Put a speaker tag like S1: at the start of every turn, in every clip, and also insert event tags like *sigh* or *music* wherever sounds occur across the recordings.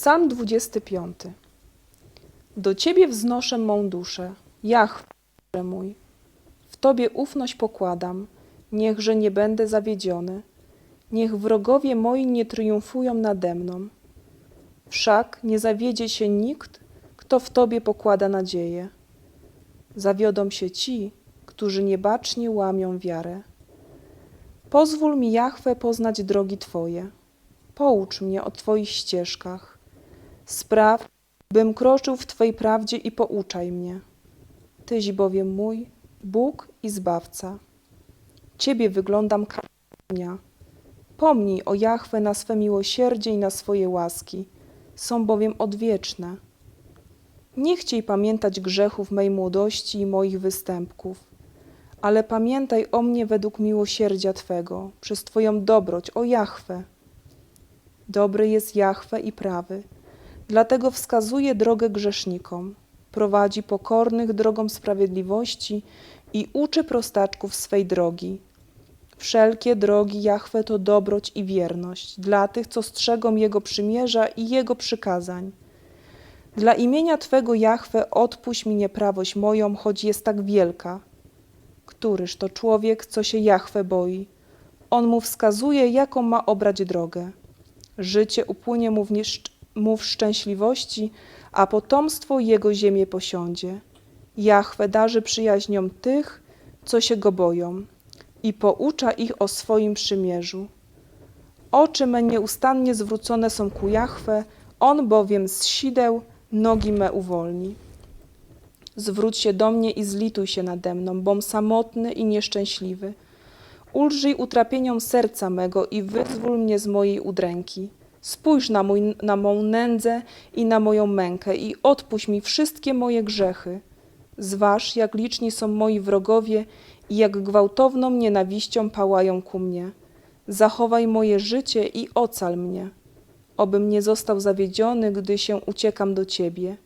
S1: Psalm 25. Do Ciebie wznoszę mą duszę, Jachwę mój. W Tobie ufność pokładam, niechże nie będę zawiedziony. Niech wrogowie moi nie triumfują nade mną. Wszak nie zawiedzie się nikt, kto w Tobie pokłada nadzieję. Zawiodą się ci, którzy niebacznie łamią wiarę. Pozwól mi, Jachwę, poznać drogi Twoje. Poucz mnie o Twoich ścieżkach. Spraw, bym kroczył w Twej prawdzie i pouczaj mnie. Tyś bowiem mój Bóg i Zbawca. Ciebie wyglądam każdego dnia. Pomnij o Jachwę na swe miłosierdzie i na swoje łaski. Są bowiem odwieczne. Nie chciej pamiętać grzechów mej młodości i moich występków, ale pamiętaj o mnie według miłosierdzia Twego, przez Twoją dobroć, o Jachwę. Dobry jest Jachwę i prawy, dlatego wskazuje drogę grzesznikom, prowadzi pokornych drogą sprawiedliwości i uczy prostaczków swej drogi. Wszelkie drogi Jachwę to dobroć i wierność dla tych, co strzegą Jego przymierza i Jego przykazań. Dla imienia Twego Jachwę odpuść mi nieprawość moją, choć jest tak wielka. Któryż to człowiek, co się Jachwę boi? On mu wskazuje, jaką ma obrać drogę. Życie upłynie mu w, nieszcz- mu w szczęśliwości, a potomstwo jego ziemię posiądzie. Jachwę darzy przyjaźniom tych, co się go boją i poucza ich o swoim przymierzu. Oczy me nieustannie zwrócone są ku Jachwę, On bowiem z sideł nogi me uwolni. Zwróć się do mnie i zlituj się nade mną, bom samotny i nieszczęśliwy. Ulżyj utrapieniom serca mego i wyzwól mnie z mojej udręki. Spójrz na, mój, na mą nędzę i na moją mękę i odpuść mi wszystkie moje grzechy. Zważ, jak liczni są moi wrogowie i jak gwałtowną nienawiścią pałają ku mnie. Zachowaj moje życie i ocal mnie, obym nie został zawiedziony, gdy się uciekam do Ciebie.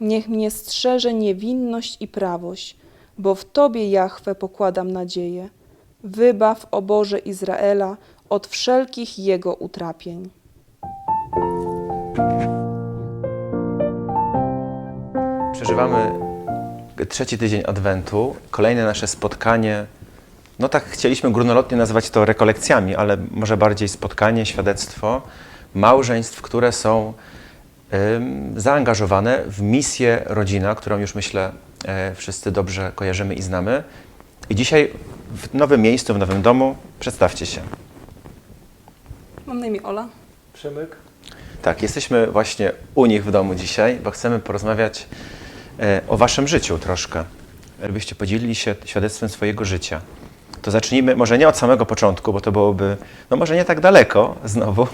S1: Niech mnie strzeże niewinność i prawość, bo w Tobie, Jahwe, pokładam nadzieję. Wybaw, o Boże Izraela, od wszelkich jego utrapień.
S2: Przeżywamy trzeci tydzień Adwentu, kolejne nasze spotkanie. No tak chcieliśmy górnolotnie nazwać to rekolekcjami, ale może bardziej spotkanie, świadectwo małżeństw, które są ym, zaangażowane w misję rodzina, którą już myślę e, wszyscy dobrze kojarzymy i znamy. I dzisiaj w nowym miejscu, w nowym domu przedstawcie się.
S1: Mam na imię Ola.
S3: Przemek?
S2: Tak, jesteśmy właśnie u nich w domu dzisiaj, bo chcemy porozmawiać e, o waszym życiu troszkę. Żebyście podzielili się świadectwem swojego życia. To zacznijmy może nie od samego początku, bo to byłoby, no może nie tak daleko *laughs* znowu,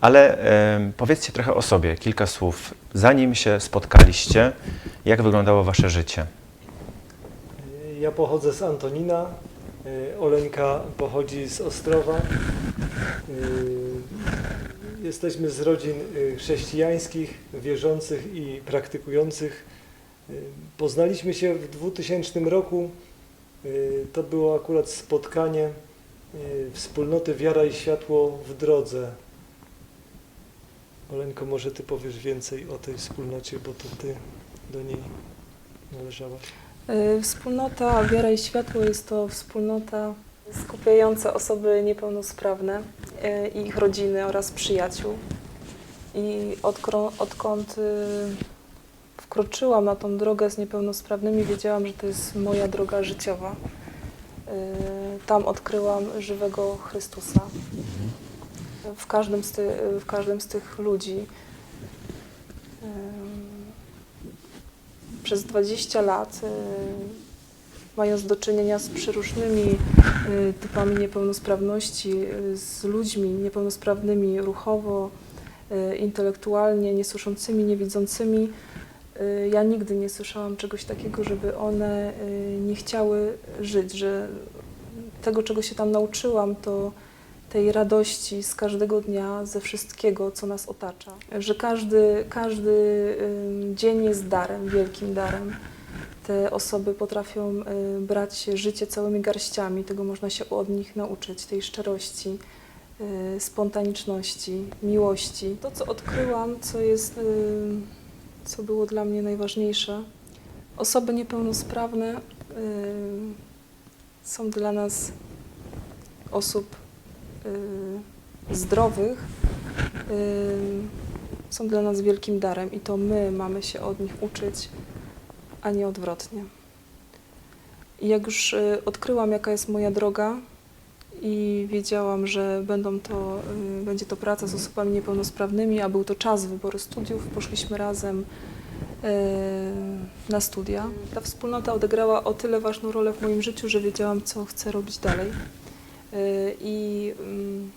S2: ale e, powiedzcie trochę o sobie, kilka słów. Zanim się spotkaliście, jak wyglądało wasze życie?
S3: Ja pochodzę z Antonina, y, Oleńka pochodzi z Ostrowa. Jesteśmy z rodzin y, chrześcijańskich, wierzących i praktykujących. Y, Poznaliśmy się w 2000 roku. Y, To było akurat spotkanie wspólnoty Wiara i Światło w drodze. Oleńko, może Ty powiesz więcej o tej wspólnocie, bo to Ty do niej należałaś.
S1: Wspólnota Wiara i Światło jest to wspólnota skupiająca osoby niepełnosprawne i ich rodziny oraz przyjaciół. I odkąd y, wkroczyłam na tą drogę z niepełnosprawnymi, wiedziałam, że to jest moja droga życiowa. Y, Tam odkryłam żywego Chrystusa. W każdym z, ty, w każdym z tych ludzi. Przez 20 lat, y, mając do czynienia z przeróżnymi y, typami niepełnosprawności, y, z ludźmi niepełnosprawnymi ruchowo, y, intelektualnie, niesłyszącymi, niewidzącymi, ja nigdy nie słyszałam czegoś takiego, żeby one nie chciały żyć, że tego, czego się tam nauczyłam, to tej radości z każdego dnia, ze wszystkiego, co nas otacza. Że każdy, każdy dzień jest darem, wielkim darem. Te osoby potrafią y, brać życie całymi garściami, tego można się od nich nauczyć, tej szczerości, y, spontaniczności, miłości. To, co odkryłam, co jest, y, co było dla mnie najważniejsze, osoby niepełnosprawne są dla nas osób zdrowych, są dla nas wielkim darem i to my mamy się od nich uczyć, a nie odwrotnie. I jak już y, odkryłam, jaka jest moja droga i wiedziałam, że będą to, y, będzie to praca z osobami niepełnosprawnymi, a był to czas wyboru studiów, poszliśmy razem y, na studia. Ta wspólnota odegrała o tyle ważną rolę w moim życiu, że wiedziałam, co chcę robić dalej. I mm,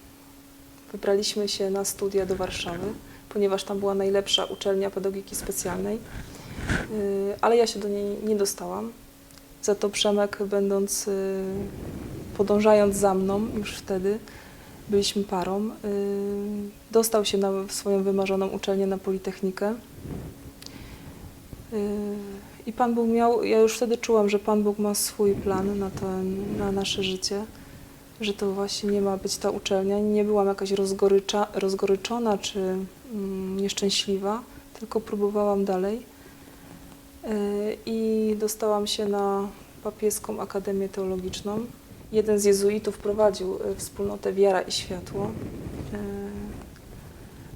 S1: wybraliśmy się na studia do Warszawy, ponieważ tam była najlepsza uczelnia pedagogiki specjalnej, ale ja się do niej nie dostałam. Za to Przemek, będąc, y, podążając za mną już wtedy, byliśmy parą, y, dostał się na swoją wymarzoną uczelnię na Politechnikę. Y, I Pan Bóg miał, ja już wtedy czułam, że Pan Bóg ma swój plan na, ten, na nasze życie, że to właśnie nie ma być ta uczelnia. Nie byłam jakaś rozgorycza, rozgoryczona czy mm, nieszczęśliwa, tylko próbowałam dalej. Y, I dostałam się na papieską Akademię Teologiczną. Jeden z jezuitów prowadził y, wspólnotę Wiara i Światło. Y,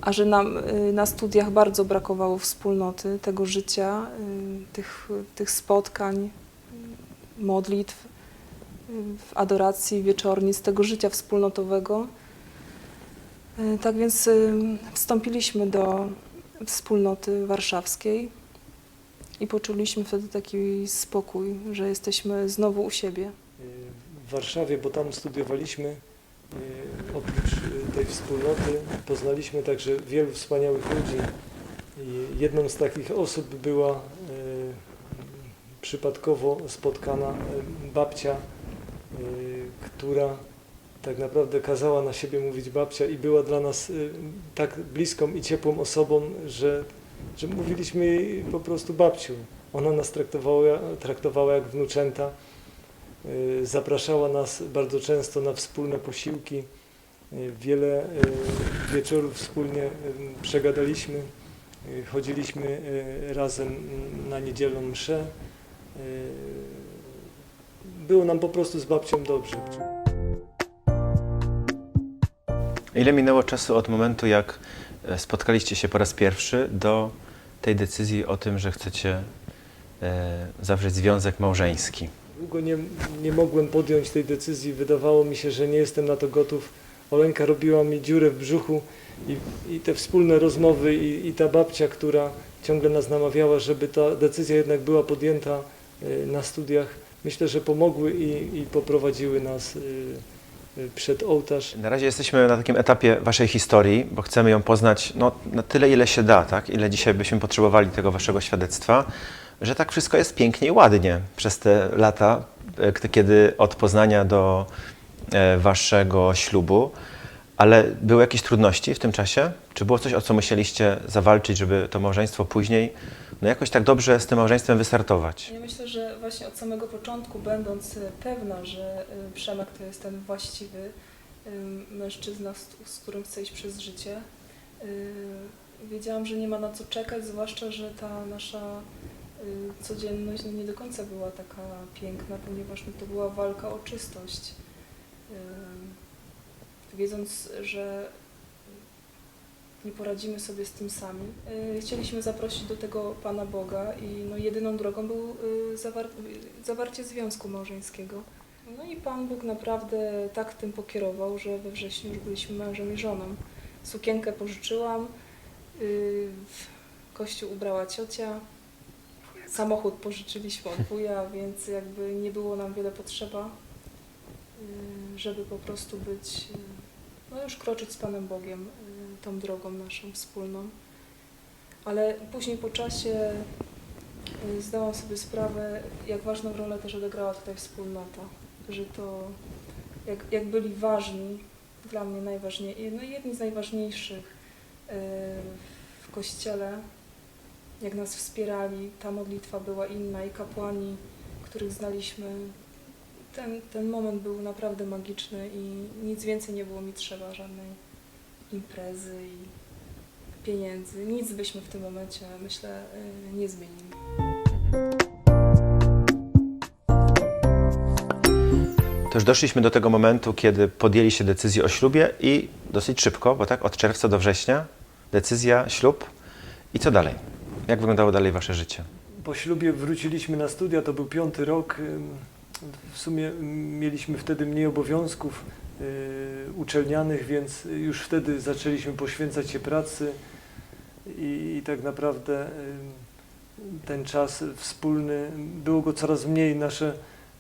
S1: A że nam na studiach bardzo brakowało wspólnoty, tego życia, tych, tych spotkań, modlitw, w adoracji wieczornic, tego życia wspólnotowego. Tak więc wstąpiliśmy do wspólnoty warszawskiej i poczuliśmy wtedy taki spokój, że jesteśmy znowu u siebie.
S3: Y, w Warszawie, bo tam studiowaliśmy. y, Oprócz y, tej wspólnoty poznaliśmy także wielu wspaniałych ludzi. I jedną z takich osób była przypadkowo spotkana babcia, która tak naprawdę kazała na siebie mówić babcia i była dla nas tak bliską i ciepłą osobą, że, że mówiliśmy po prostu babciu. Ona nas traktowała, traktowała jak wnuczęta. Y, Zapraszała nas bardzo często na wspólne posiłki. Y, Wiele y, wieczorów wspólnie przegadaliśmy. Chodziliśmy razem na niedzielną mszę. Było nam po prostu z babcią dobrze.
S2: Ile minęło czasu od momentu, jak spotkaliście się po raz pierwszy, do tej decyzji o tym, że chcecie e, zawrzeć związek małżeński?
S3: Długo nie, nie mogłem podjąć tej decyzji. Wydawało mi się, że nie jestem na to gotów. Olenka robiła mi dziurę w brzuchu i, i te wspólne rozmowy i, i ta babcia, która ciągle nas namawiała, żeby ta decyzja jednak była podjęta y, na studiach, myślę, że pomogły i, i poprowadziły nas przed ołtarz.
S2: Na razie jesteśmy na takim etapie waszej historii, bo chcemy ją poznać no, na tyle, ile się da, tak? ile dzisiaj byśmy potrzebowali tego waszego świadectwa, że tak wszystko jest pięknie i ładnie przez te lata, e, kiedy od Poznania do e, waszego ślubu. Ale były jakieś trudności w tym czasie? Czy było coś, o co musieliście zawalczyć, żeby to małżeństwo później no jakoś tak dobrze z tym małżeństwem wystartować?
S1: Ja myślę, że właśnie od samego początku, będąc y, pewna, że y, Przemek to jest ten właściwy y, mężczyzna, z, którym chcę iść przez życie, wiedziałam, że nie ma na co czekać, zwłaszcza, że ta nasza codzienność no, nie do końca była taka piękna, ponieważ to była walka o czystość. Wiedząc, że nie poradzimy sobie z tym sami. Y, Chcieliśmy zaprosić do tego Pana Boga i no, jedyną drogą był y, zawar zawarcie związku małżeńskiego. No i Pan Bóg naprawdę tak tym pokierował, że we wrześniu już byliśmy mężem i żoną. Sukienkę pożyczyłam, y, kościół ubrała ciocia, samochód pożyczyliśmy od wuja, *laughs* więc jakby nie było nam wiele potrzeba, żeby po prostu być, no już kroczyć z Panem Bogiem y, tą drogą naszą wspólną. Ale później po czasie y, zdałam sobie sprawę, jak ważną rolę też odegrała tutaj wspólnota, że to jak, jak byli ważni, dla mnie najważniejsi, no jedni z najważniejszych y, w Kościele, jak nas wspierali, ta modlitwa była inna i kapłani, których znaliśmy ten, ten moment był naprawdę magiczny i nic więcej nie było mi trzeba, żadnej imprezy i pieniędzy. Nic byśmy w tym momencie, myślę, y, nie zmienili.
S2: To już doszliśmy do tego momentu, kiedy podjęliście decyzję o ślubie i dosyć szybko, bo tak od czerwca do września decyzja, ślub i co dalej? Jak wyglądało dalej wasze życie?
S3: Po ślubie wróciliśmy na studia, to był piąty rok. W sumie mieliśmy wtedy mniej obowiązków y, uczelnianych, więc już wtedy zaczęliśmy poświęcać się pracy i, i tak naprawdę ym, ten czas wspólny, było go coraz mniej. Nasze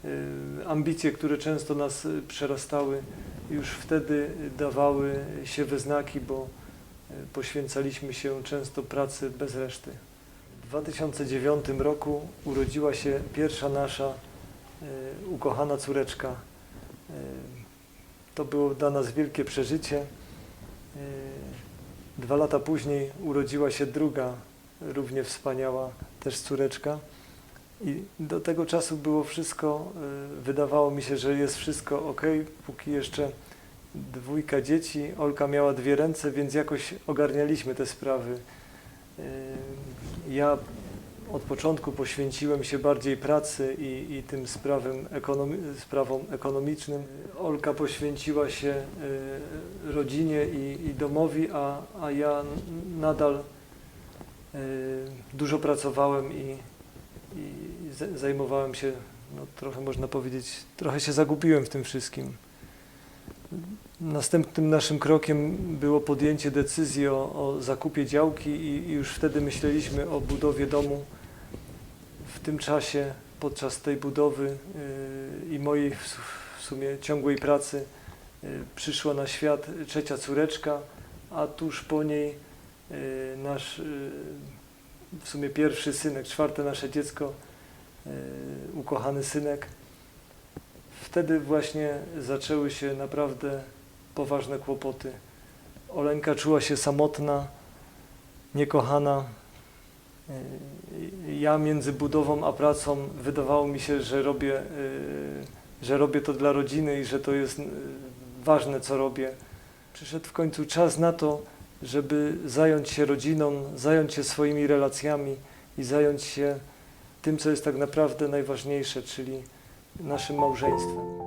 S3: y, ambicje, które często nas y, przerastały, już wtedy dawały się we znaki, bo y, poświęcaliśmy się często pracy bez reszty. W 2009 roku urodziła się pierwsza nasza y, ukochana córeczka. Y, to było dla nas wielkie przeżycie. Y, dwa lata później urodziła się druga, równie wspaniała też córeczka. I do tego czasu było wszystko, wydawało mi się, że jest wszystko ok, póki jeszcze dwójka dzieci. Olka miała dwie ręce, więc jakoś ogarnialiśmy te sprawy. Ja od początku poświęciłem się bardziej pracy i, i tym sprawom, ekonomi sprawom ekonomicznym. Olka poświęciła się y, rodzinie i, i domowi, a, a ja nadal y, dużo pracowałem i, i zajmowałem się, no, trochę można powiedzieć, trochę się zagubiłem w tym wszystkim. Następnym naszym krokiem było podjęcie decyzji o, o zakupie działki i, i już wtedy myśleliśmy o budowie domu. W tym czasie, podczas tej budowy yy, i mojej w, w sumie ciągłej pracy, yy, przyszła na świat trzecia córeczka, a tuż po niej yy, nasz w sumie pierwszy synek, czwarte nasze dziecko, yy, ukochany synek. Wtedy właśnie zaczęły się naprawdę poważne kłopoty. Oleńka czuła się samotna, niekochana. Ja między budową a pracą wydawało mi się, że robię, yy, że robię to dla rodziny i że to jest yy, ważne, co robię. Przyszedł w końcu czas na to, żeby zająć się rodziną, zająć się swoimi relacjami i zająć się tym, co jest tak naprawdę najważniejsze, czyli naszym małżeństwem.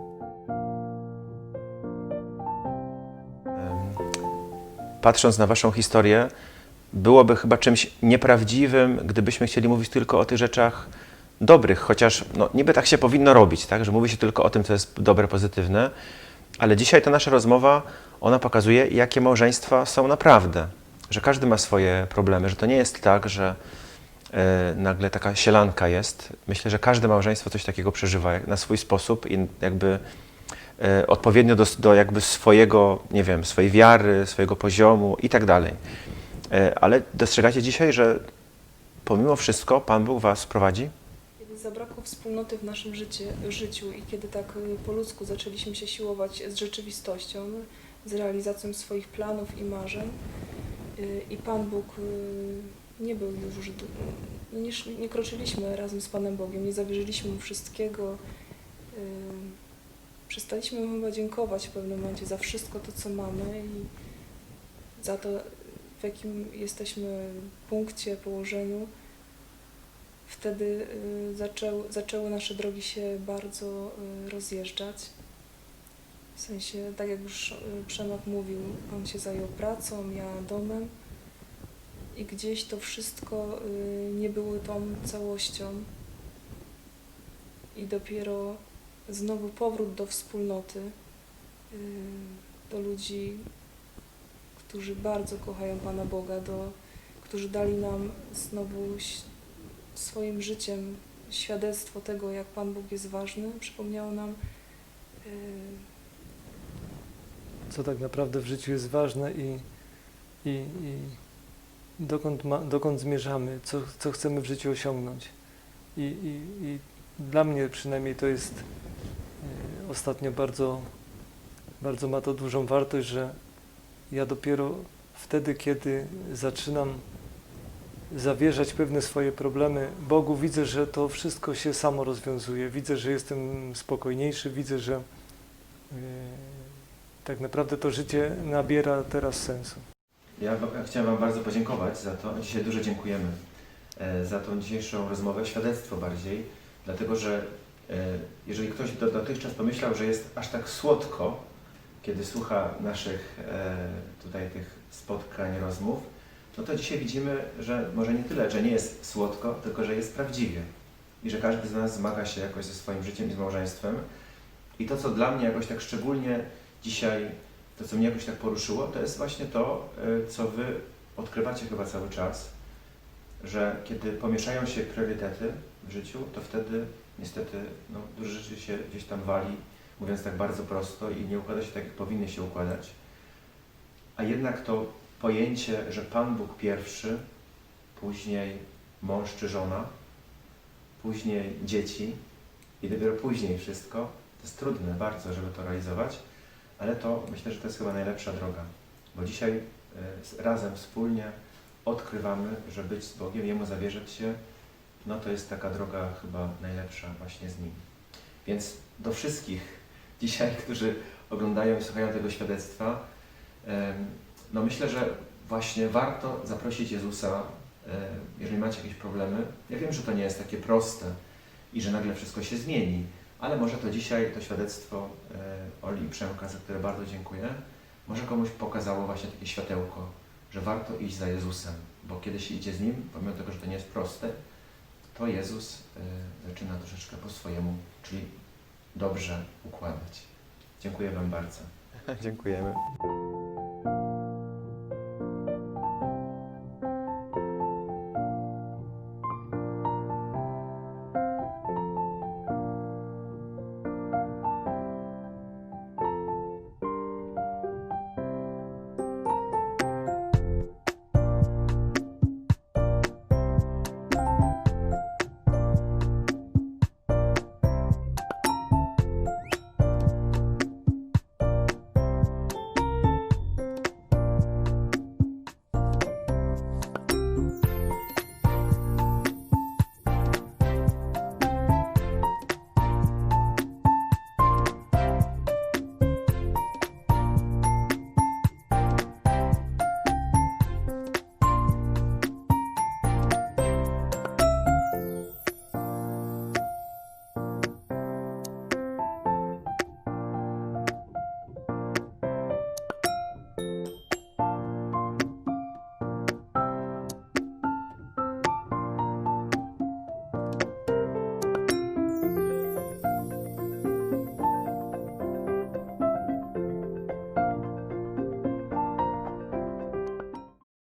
S2: Patrząc na waszą historię, byłoby chyba czymś nieprawdziwym, gdybyśmy chcieli mówić tylko o tych rzeczach dobrych, chociaż no, niby tak się powinno robić, tak? że mówi się tylko o tym, co jest dobre, pozytywne, ale dzisiaj ta nasza rozmowa, ona pokazuje, jakie małżeństwa są naprawdę, że każdy ma swoje problemy, że to nie jest tak, że e, nagle taka sielanka jest. Myślę, że każde małżeństwo coś takiego przeżywa jak- na swój sposób i jakby odpowiednio do, do jakby swojego, nie wiem, swojej wiary, swojego poziomu i tak dalej. E, Ale dostrzegacie dzisiaj, że pomimo wszystko Pan Bóg Was prowadzi?
S1: Kiedy zabrakło wspólnoty w naszym życie, życiu i kiedy tak y, po ludzku zaczęliśmy się siłować z rzeczywistością, z realizacją swoich planów i marzeń i Pan Bóg nie był już, no nie, nie kroczyliśmy razem z Panem Bogiem, nie zawierzyliśmy Mu wszystkiego, przestaliśmy chyba dziękować w pewnym momencie za wszystko to, co mamy i za to, w jakim jesteśmy punkcie, położeniu wtedy y, zaczęły, zaczęły nasze drogi się bardzo y, rozjeżdżać. W sensie, tak jak już y, Przemek mówił, on się zajął pracą, ja domem i gdzieś to wszystko nie było tą całością. I dopiero znowu powrót do wspólnoty, y, do ludzi, którzy bardzo kochają Pana Boga, do, którzy dali nam znowu swoim życiem świadectwo tego, jak Pan Bóg jest ważny, przypomniało nam y,
S3: co tak naprawdę w życiu jest ważne i, i, i dokąd, ma, dokąd zmierzamy, co, co chcemy w życiu osiągnąć. I, i, I dla mnie przynajmniej to jest ostatnio bardzo, bardzo ma to dużą wartość, że ja dopiero wtedy, kiedy zaczynam zawierzać pewne swoje problemy Bogu. Widzę, że to wszystko się samo rozwiązuje. Widzę, że jestem spokojniejszy, widzę, że yy, tak naprawdę to życie nabiera teraz sensu.
S2: Ja wam- chciałem Wam bardzo podziękować za to. Dzisiaj dużo dziękujemy e, za tą dzisiejszą rozmowę, świadectwo bardziej, dlatego że jeżeli ktoś do, dotychczas pomyślał, że jest aż tak słodko, kiedy słucha naszych e, tutaj tych spotkań, rozmów, no to dzisiaj widzimy, że może nie tyle, że nie jest słodko, tylko że jest prawdziwie. I że każdy z nas zmaga się jakoś ze swoim życiem i z małżeństwem. I to, co dla mnie jakoś tak szczególnie dzisiaj to, co mnie jakoś tak poruszyło, to jest właśnie to, y, co Wy odkrywacie chyba cały czas, że kiedy pomieszają się priorytety w życiu, to wtedy niestety no, dużo rzeczy się gdzieś tam wali, mówiąc tak bardzo prosto i nie układa się tak, jak powinny się układać. A jednak to pojęcie, że Pan Bóg pierwszy, później mąż czy żona, później dzieci i dopiero później wszystko, to jest trudne bardzo, żeby to realizować. Ale to myślę, że to jest chyba najlepsza droga, bo dzisiaj z- razem, wspólnie odkrywamy, że być z Bogiem, Jemu zawierzać się, no to jest taka droga chyba najlepsza właśnie z Nim. Więc do wszystkich *laughs* dzisiaj, którzy oglądają i słuchają tego świadectwa, no myślę, że właśnie warto zaprosić Jezusa, jeżeli macie jakieś problemy. Ja wiem, że to nie jest takie proste i że nagle wszystko się zmieni, ale może to dzisiaj to świadectwo e, Oli i Przemka, za które bardzo dziękuję, może komuś pokazało właśnie takie światełko, że warto iść za Jezusem, bo kiedy się idzie z Nim, pomimo tego, że to nie jest proste, to Jezus e, zaczyna troszeczkę po swojemu, czyli dobrze układać. Dziękuję Wam bardzo. *laughs* Dziękujemy.